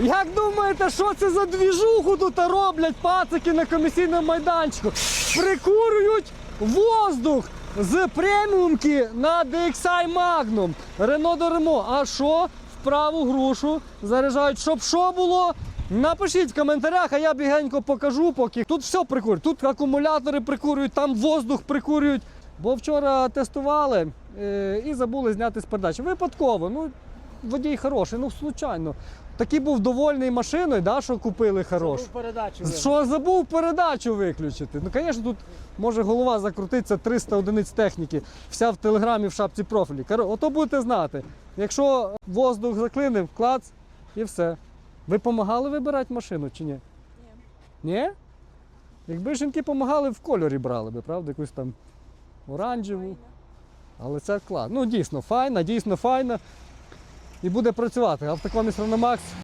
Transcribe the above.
Як думаєте, що це за двіжуху тут роблять пацики на комісійному майданчику? Прикурюють воздух з преміумки на DXI Magnum. Рено Ремо. А що? В праву грушу заряджають. Щоб що було? Напишіть в коментарях, а я бігенько покажу, поки тут все прикурюють. Тут акумулятори прикурюють, там воздух прикурюють. Бо вчора тестували е, і забули зняти з передачі. Випадково. Ну, водій хороший, ну случайно. Такий був довольний машиною, да, що купили хорошу. передачу. Що забув передачу виключити. Ну, звісно, тут може голова закрутиться 300 одиниць техніки, вся в телеграмі в шапці профілі. Ото будете знати. Якщо воздух заклинив, клац і все. Ви допомагали вибирати машину чи ні? Ні. Ні? Якби жінки допомагали, в кольорі брали би, правда? Якусь там оранжеву. Але це клас. Ну, дійсно, файна, дійсно файна. І буде працювати. Автокоміс Реномакс